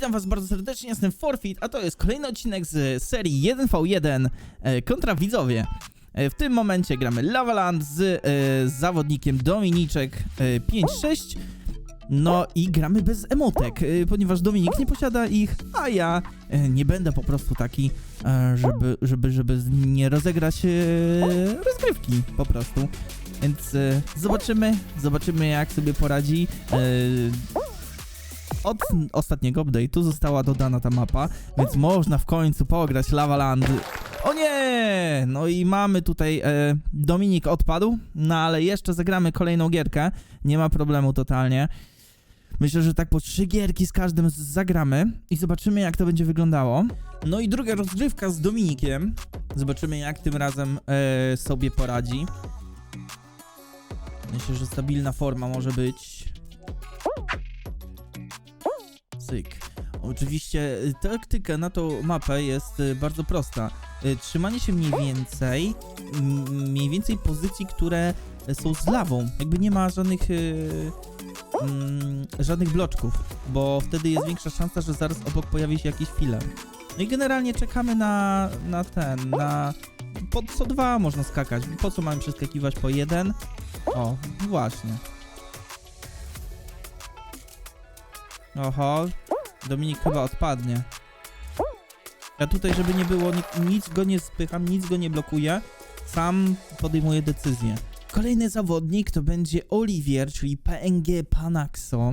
Witam was bardzo serdecznie, jestem Forfeit, a to jest kolejny odcinek z serii 1v1 e, kontra widzowie. E, w tym momencie gramy Lavaland z e, zawodnikiem Dominiczek e, 5-6. No i gramy bez emotek, ponieważ Dominik nie posiada ich, a ja nie będę po prostu taki, żeby, żeby, żeby z nie rozegrać rozgrywki po prostu. Więc zobaczymy, zobaczymy jak sobie poradzi. Od ostatniego update'u została dodana ta mapa, więc można w końcu pograć Lavaland. O nie! No i mamy tutaj, e, Dominik odpadł, no ale jeszcze zagramy kolejną gierkę, nie ma problemu totalnie. Myślę, że tak po trzy gierki z każdym zagramy i zobaczymy jak to będzie wyglądało. No i druga rozgrywka z Dominikiem. Zobaczymy jak tym razem e, sobie poradzi. Myślę, że stabilna forma może być. Cyk. Oczywiście y, taktyka na tą mapę jest y, bardzo prosta. Y, Trzymanie się mniej więcej, mniej więcej pozycji, które są z lawą. Jakby nie ma żadnych mm, żadnych bloczków, bo wtedy jest większa szansa, że zaraz obok pojawi się jakiś filar. No i generalnie czekamy na, na ten, na... Po co dwa można skakać. Po co mamy przeskakiwać po jeden? O, właśnie. Oho, Dominik chyba odpadnie. Ja tutaj, żeby nie było, ni- nic go nie spycham, nic go nie blokuję. Sam podejmuję decyzję. Kolejny zawodnik to będzie Olivier, czyli PNG Panaxo.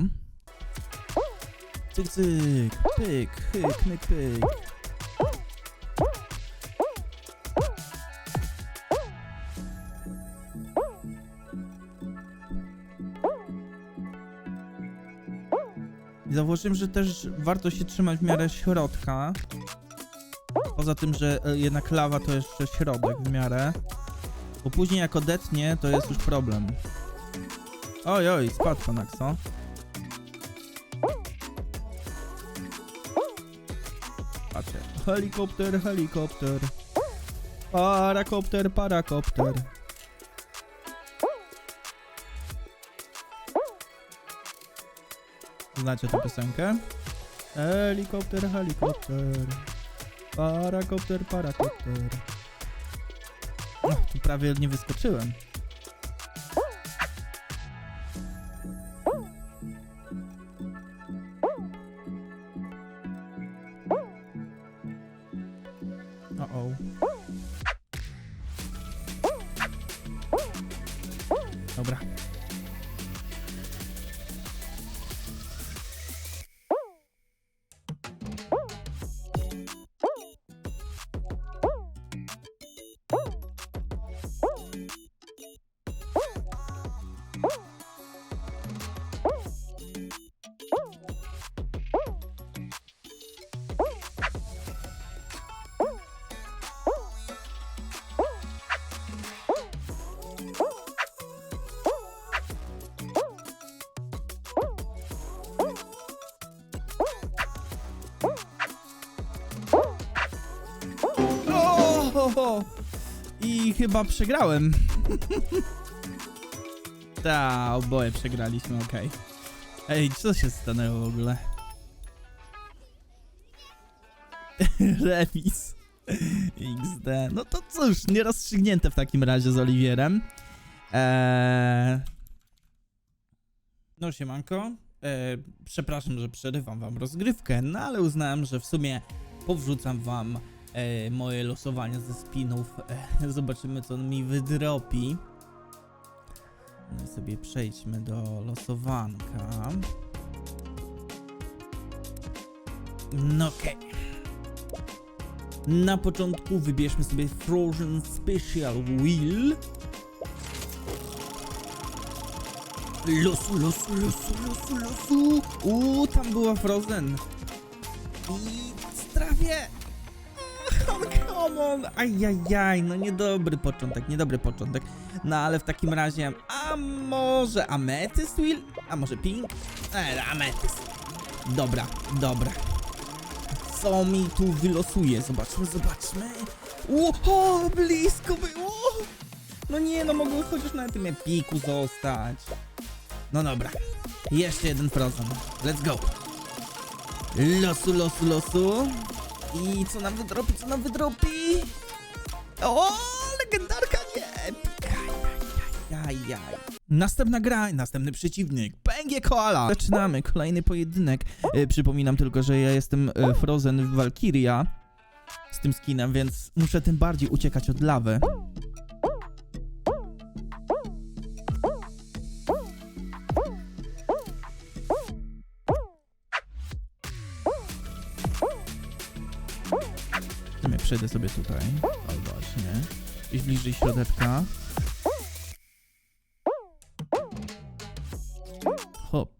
Cyk, cyk, pyk, hyk, myk, pyk. Zauważyłem, że też warto się trzymać w miarę środka. Poza tym, że e, jednak lawa to jeszcze środek w miarę. Bo później jak odetnie, to jest już problem. Oj, oj, spadł Panaxo. Patrzcie. Helikopter, helikopter. Parakopter, parakopter. Znacie tę piosenkę? Helikopter, helikopter. Parakopter, parakopter. O, tu prawie nie wyskoczyłem. Dobra. I chyba przegrałem. Ta, oboje przegraliśmy, okej. Ej, co się stanęło w ogóle? Remis. XD. No to cóż, nierozstrzygnięte w takim razie z Oliwierem. Eee... No siemanko. Eee, przepraszam, że przerywam wam rozgrywkę, no ale uznałem, że w sumie powrzucam wam e, moje losowanie ze spinów. E, zobaczymy, co on mi wydropi. No i sobie przejdźmy do losowanka. No okej. Na początku wybierzmy sobie Frozen Special Wheel. Losu, losu, losu, losu, losu. Uuu, tam była Frozen. I trafię. Come on! Ajajaj, no niedobry początek, niedobry początek. No ale w takim razie, a może ametyst Will? A może pink? E, ametyst. Dobra, dobra. Co mi tu wylosuje? Zobaczmy, zobaczmy. Ło, blisko było! No nie, no mogło chociaż na tym epiku zostać. No dobra. Jeszcze jeden Frozen. Let's go. Losu, losu, losu. I co nam wydropi, co nam wydropi? O, legendarka nie! Jaj, jaj. Następna gra, następny przeciwnik. PNG Koala. Zaczynamy, kolejny pojedynek. E, przypominam tylko, że ja jestem e, Frozen Valkyria z tym skinem, więc muszę tym bardziej uciekać od lawy. Ja przejdę sobie tutaj. O właśnie. Gdzieś bliżej środeczka. Hop.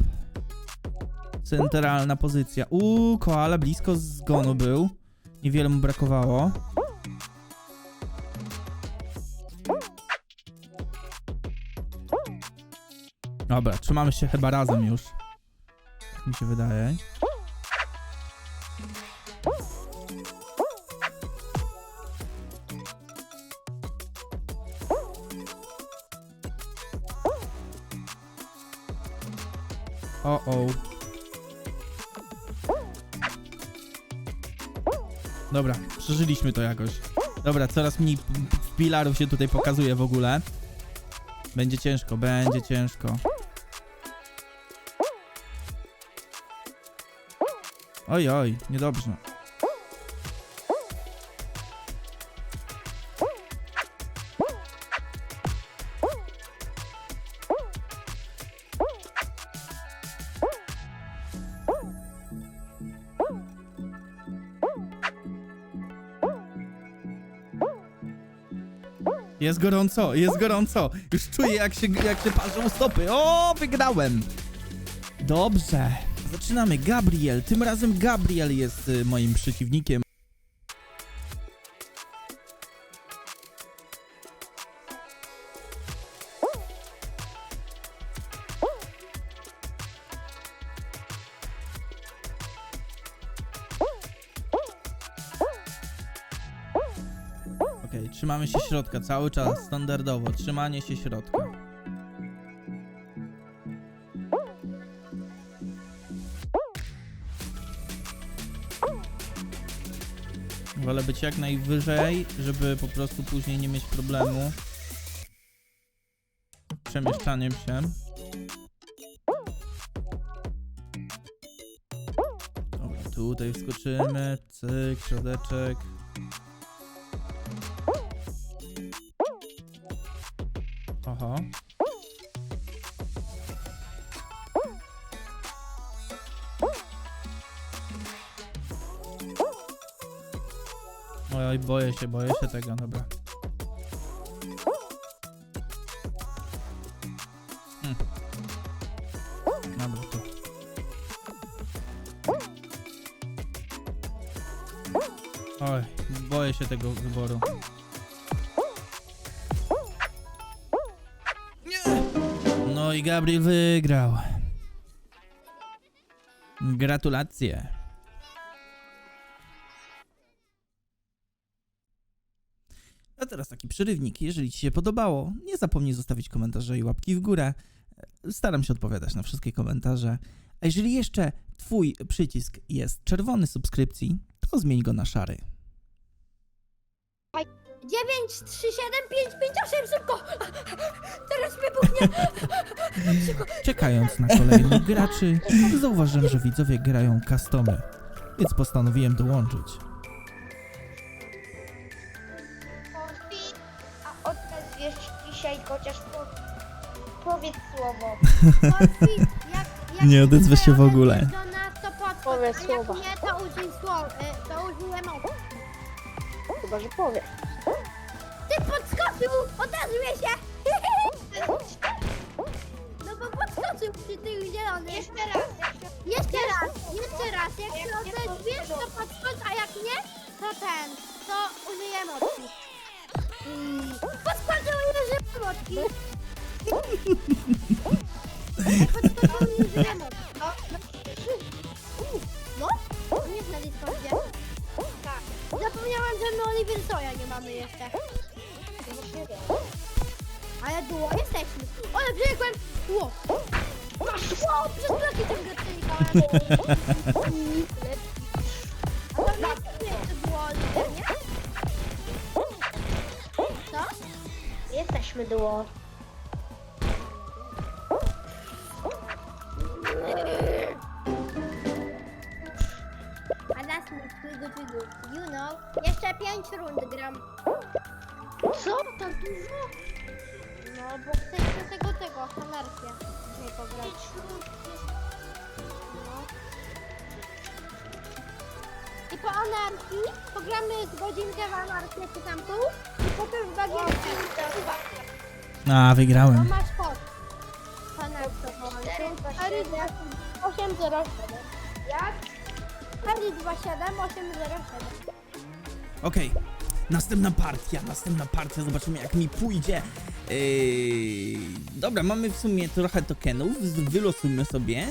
Centralna pozycja. Uuu, koala blisko zgonu był. Niewiele mu brakowało. Dobra, trzymamy się chyba razem już. Tak mi się wydaje. O, o. Dobra, przeżyliśmy to jakoś. Dobra, coraz mniej pilarów się tutaj pokazuje w ogóle. Będzie ciężko, będzie ciężko. Oj, oj, niedobrze. Jest gorąco, jest gorąco. Już czuję jak się, jak się parzą stopy. O, wygrałem. Dobrze. Zaczynamy. Gabriel. Tym razem Gabriel jest y, moim przeciwnikiem. Okej, trzymamy się środka cały czas, standardowo. Trzymanie się środka. Wolę być jak najwyżej, żeby po prostu później nie mieć problemu. Przemieszczaniem się. Dobra, tutaj wskoczymy. Cyk, środeczek. Aha. Oj, boję się, boję się tego, dobra. Hmm. Dobra. Oj, boję się tego wyboru. I Gabriel wygrał. Gratulacje. A teraz taki przerywnik. Jeżeli Ci się podobało, nie zapomnij zostawić komentarza i łapki w górę. Staram się odpowiadać na wszystkie komentarze. A jeżeli jeszcze Twój przycisk jest czerwony subskrypcji, to zmień go na szary. 9, 3, 7, 5, 5, 8, szybko! Teraz wybuchnie! Czekając na kolejnych graczy, zauważyłem, że widzowie grają customy, więc postanowiłem dołączyć. A odezwiesz dzisiaj chociaż po, powiedz słowo. Jak, jak Nie odezwę się w ogóle. Do nas to podchodź, Powiedz a słowa. jak nie, to użyj słowa, y, to użyj emocji. Chyba, że powiesz. Ty podskoczył! Odezwie się! Podskoczył przy tych zielonych. Jeszcze raz. Jeszcze raz, jeszcze raz. Jak się odezwiesz, to podskocz, a jak nie, to ten, to użyj emocji. Mm. Podskoczył i użyj emocji. Podskoczył i użyj emocji. No, no, nie na Discordzie. Tak. Zapomniałam, że my Oliver Soja nie mamy jeszcze. Ale duo jesteśmy. Ale biegłem! Ło! Ło! Przez bloki ciągle A to nie jeszcze nie? Co? Jesteśmy duo. A nas mi twigu twigu. You know. Jeszcze pięć rund gram. Co? Tak dużo? No, bo chcę jeszcze tego, tego, anarchię. Nie pograć. No. Anarchii pogramy godzinkę w anarchię czy tam tu i potem w bagienki. A, No wygrałem. masz kod. Anarchia. Harry 807. Jak? Harry 27 807. Okej, następna partia, następna partia, zobaczymy jak mi pójdzie. Yy, dobra, mamy w sumie trochę tokenów, z- wylosujmy sobie.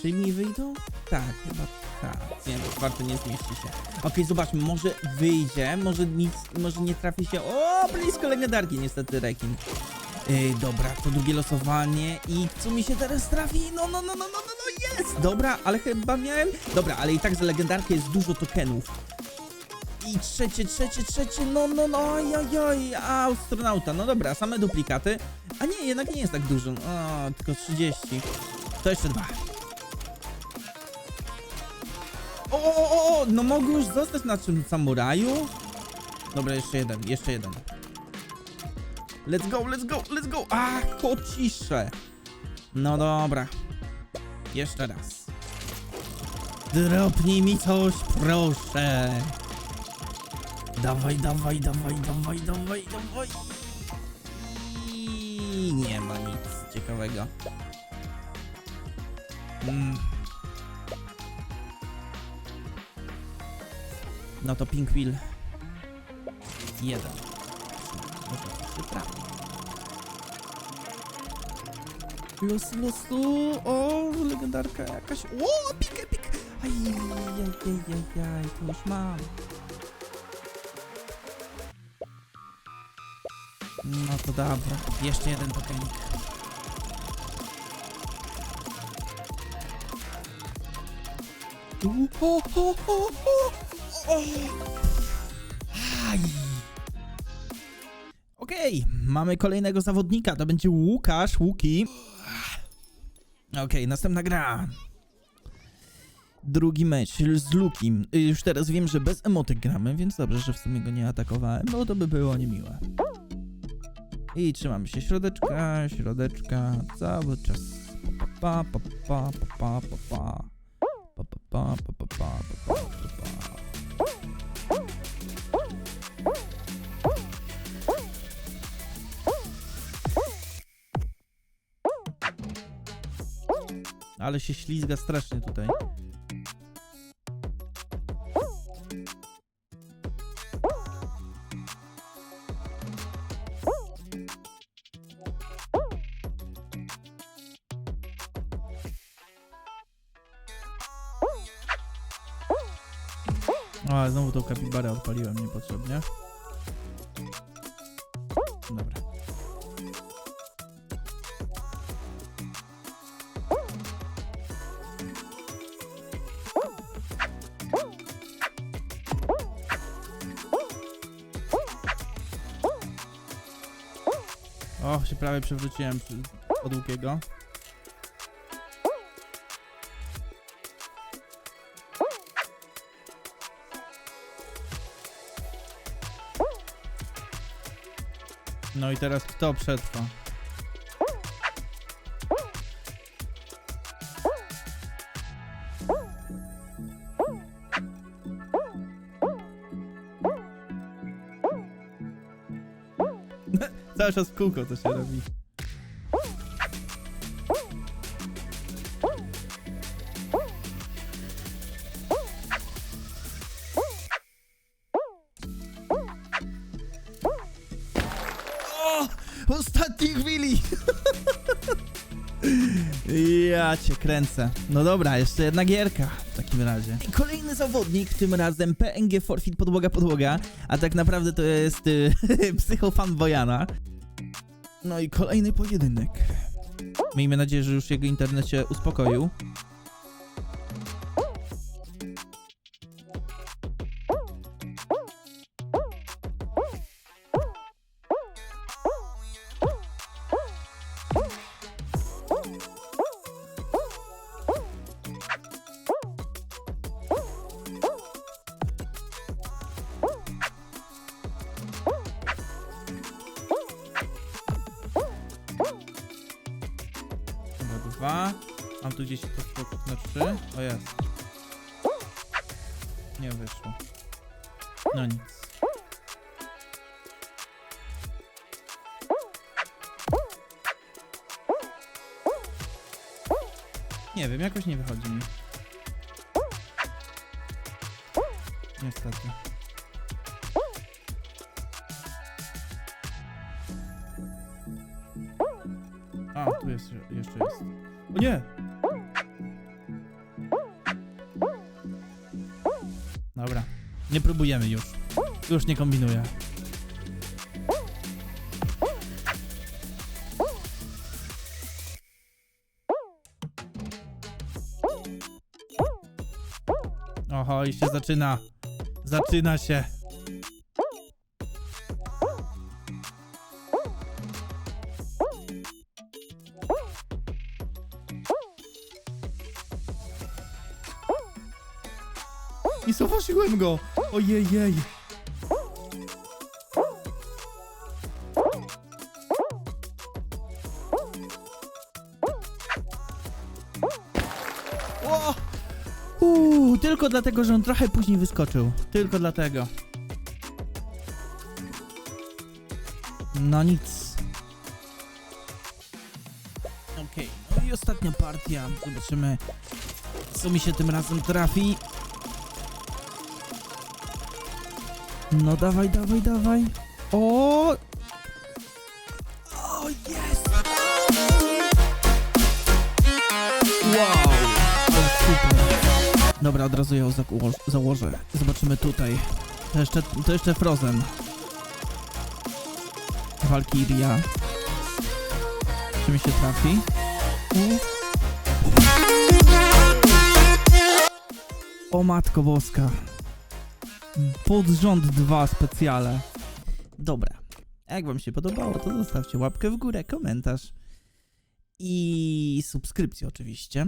Trzy mi wyjdą? Tak, chyba tak. Nie, to czwarte nie zmieści się. Okej, zobaczmy, może wyjdzie, może nic, może nie trafi się. O, blisko legendarki, niestety rekin. Yy, dobra, to drugie losowanie i co mi się teraz trafi? No, no, no, no, no, no, no, jest! Dobra, ale chyba miałem... Dobra, ale i tak za legendarkę jest dużo tokenów. I trzecie, trzecie, trzecie, no, no, no, ojojoj, astronauta, no dobra, same duplikaty. A nie, jednak nie jest tak dużo, o, tylko 30. To jeszcze dwa. O, o, o, o, no mogę już zostać na czym samuraju? Dobra, jeszcze jeden, jeszcze jeden. Let's go, let's go, let's go! A, kocisze! No dobra. Jeszcze raz. Dropnij mi coś, proszę. Dawaj, dawaj, dawaj, dawaj, dawaj, dawaj. Nie ma nic ciekawego. Mm. No to Pinkwheel 1. Los, losu! O, legendarka jakaś. O, pik, pik! Aj, jaj, jaj, jaj, jaj, to już mam. No to dobra, jeszcze jeden pokenik. O, o, o, o, o. Okej, mamy kolejnego zawodnika, to będzie Łukasz, Łuki. Okej, następna gra. Drugi mecz z Lukim. Y, Już teraz wiem, że bez emotek gramy, więc dobrze, że w sumie go nie atakowałem, bo to by było niemiłe. I trzymamy się środeczka, środeczka, cały czas. Pa, pa, pa, pa, pa, pa. Pa, pa, pa, pa, pa, pa, pa, pa, pa, pa. Ale się ślizga strasznie tutaj. O, ale znowu tą kapibarę odpaliłem niepotrzebnie. O, się prawie przewróciłem od Łukiego. No i teraz kto przetrwa? Cały czas kółko to się robi. O! Ostatniej chwili! Ja cię kręcę. No dobra, jeszcze jedna gierka w takim razie. Kolejny zawodnik, tym razem PNG Forfeit Podłoga Podłoga, a tak naprawdę to jest y, psychofan Bojana. No i kolejny pojedynek. Miejmy nadzieję, że już jego internet się uspokoił. Nie wyszło. No nic. Nie wiem, jakoś nie wychodzi mi. Niestety. A, tu jest, jeszcze jest. O nie! Nie próbujemy już. Już nie kombinuję. Oho, i się zaczyna. Zaczyna się. I zauważyłem go! Ojej, jej. Ło! Uuu, tylko dlatego, że on trochę później wyskoczył. Tylko dlatego. No nic. Okej, no i ostatnia partia. Zobaczymy, co mi się tym razem trafi. No dawaj, dawaj, dawaj. O! O, jest! Wow! Super. Dobra, od razu ją zało- założę. Zobaczymy tutaj. To jeszcze, to jeszcze Frozen. Valkyria. Czy mi się trafi? O matko boska. Pod rząd 2 specjale. Dobra. Jak wam się podobało, to zostawcie łapkę w górę, komentarz i subskrypcję oczywiście.